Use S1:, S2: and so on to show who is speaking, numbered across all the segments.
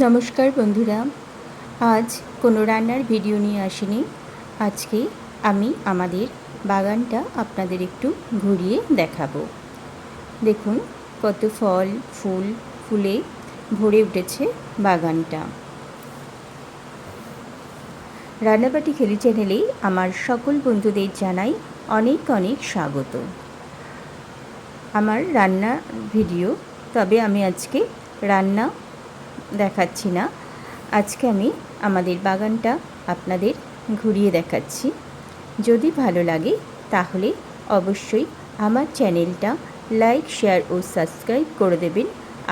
S1: নমস্কার বন্ধুরা, আজ কোনো রান্নার ভিডিও নিয়ে আসিনি। আজকে আমি আমাদের বাগানটা আপনাদের একটু ঘুরিয়ে দেখাবো। দেখুন কত ফল, ফুল, ফুলে ভরে উঠেছে বাগানটা। রান্নাবাটি খেলি চ্যানেলে আমার সকল বন্ধুদের জানাই অনেক অনেক স্বাগত। আমার রান্না ভিডিও, তবে আমি আজকে রান্না দেখাচ্ছি না। আজকে আমি আমাদের বাগানটা আপনাদের ঘুরিয়ে দেখাচ্ছি। যদি ভালো লাগে তাহলে অবশ্যই আমার চ্যানেলটা লাইক, শেয়ার ও সাবস্ক্রাইব করে দেবেন।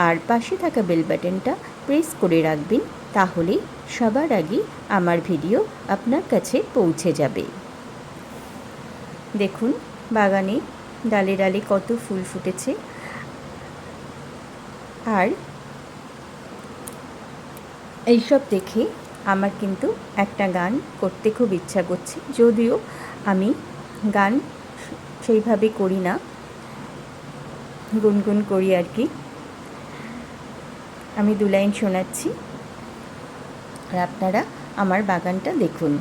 S1: আর পাশে থাকা বেল বাটনটা প্রেস করে রাখবেন তাহলে সবার আগে আমার ভিডিও আপনার কাছে পৌঁছে যাবে। দেখুন, বাগানে ডালে ডালে কত ফুল ফুটেছে। আর এইসব দেখে আমার কিন্তু একটা গান করতে খুব ইচ্ছা করছে। যদিও আমি গান সেইভাবে করি না। গুনগুন করি আর কি। আমি দু লাইন শোনাচ্ছি। আর আপনারা আমার বাগানটা দেখুন।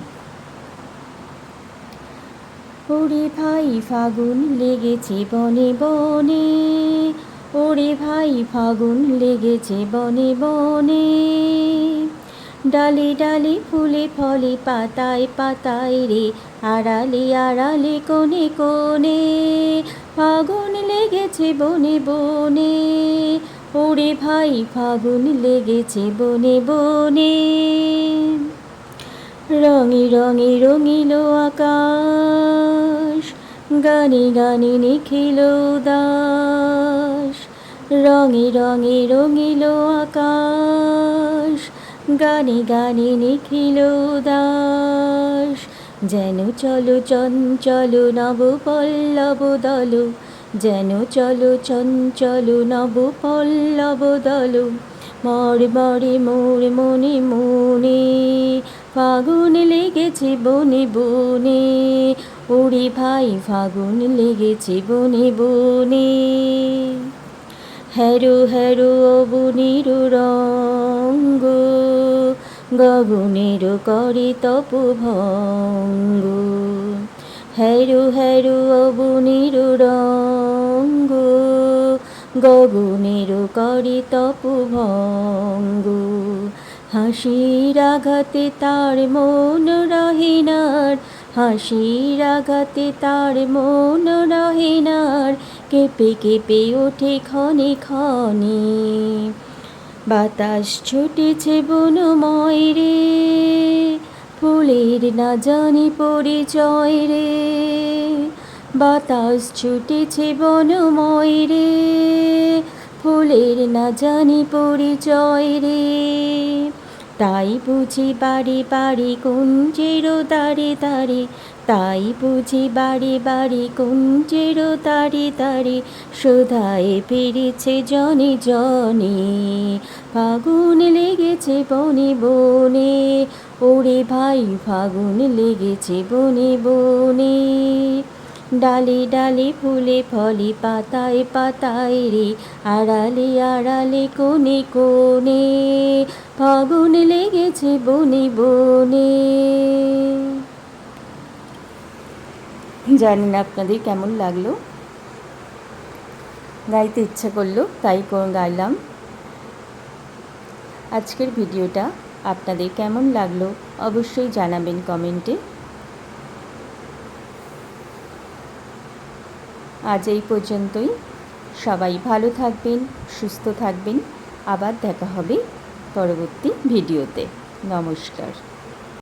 S1: ওরে ভাই, ফাগুন লেগেছে বনে বনে। ওরে ভাই ফাগুন লেগেছে বনে বনে। ডালে ডালে ফুলে ফলে, পাতায় পাতায় রে, আড়ালে আড়ালে কোনে কোনে ফাগুন লেগেছে বনে বনে, ওরে ভাই ফাগুন লেগেছে বনে বনে। রঙে রঙে রঙিল আকাশ গানে গানে নিখিল দাস। রঙে রঙে রঙিল আকাশ। গানে গানে নিখিল দাস। যেন চলো চঞ্চল নব পল্লব দল। যেন চলো চঞ্চল নব পল্লব দল। মর মরে মোর মনে মনে, ফাগুন লেগেছে বনে বনে। ওরে ভাই ফাগুন লেগেছে বনে বনে। হ্যারো হ্যারো অবনির রঙ্গ, গগনের করে তপ ভঙ্গ হ্যারো হ্যারো অবনির রঙ্গ, গগনের করে তপ ভঙ্গ হাসির আঘাতে তার মন রহিনার হাসির আঘাতে তার মন রহিনার কেঁপে কেঁপে ওঠে ক্ষণে ক্ষণে। বাতাস ছুটেছে বনময় রে। ফুলের না জানি পরিচয় রে। বাতাস ছুটেছে বনময় রে। ফুলের না জানি পরিচয় রে। তাই বুঝি বাড়ি বাড়ি কুঞ্জের দাঁড়ে দাঁড়ে তাই বুঝি বাড়ি বাড়ি কুঞ্জের দাঁড়ে দাঁড়ে শোধায় ফিরেছে জনে জনে, ফাগুন লেগেছে বনে বনে, ওরে ভাই, ফাগুন লেগেছে বনে বনে। ডালে ডালে ফুলে ফলে পাতায় পাতায় রে, আড়ালে আড়ালে কোনে কোনে ফাগুন লেগেছে বনে বনে। জানি না আপনাদের কেমন লাগল। গাইতে ইচ্ছা করল, তাই গাইলাম। আজকের ভিডিওটা আপনাদের কেমন লাগল, অবশ্যই জানাবেন কমেন্টে। আজ এই পর্যন্তই। সবাই ভালো থাকবেন সুস্থ থাকবেন। আবার দেখা হবে পরবর্তী ভিডিওতে। নমস্কার।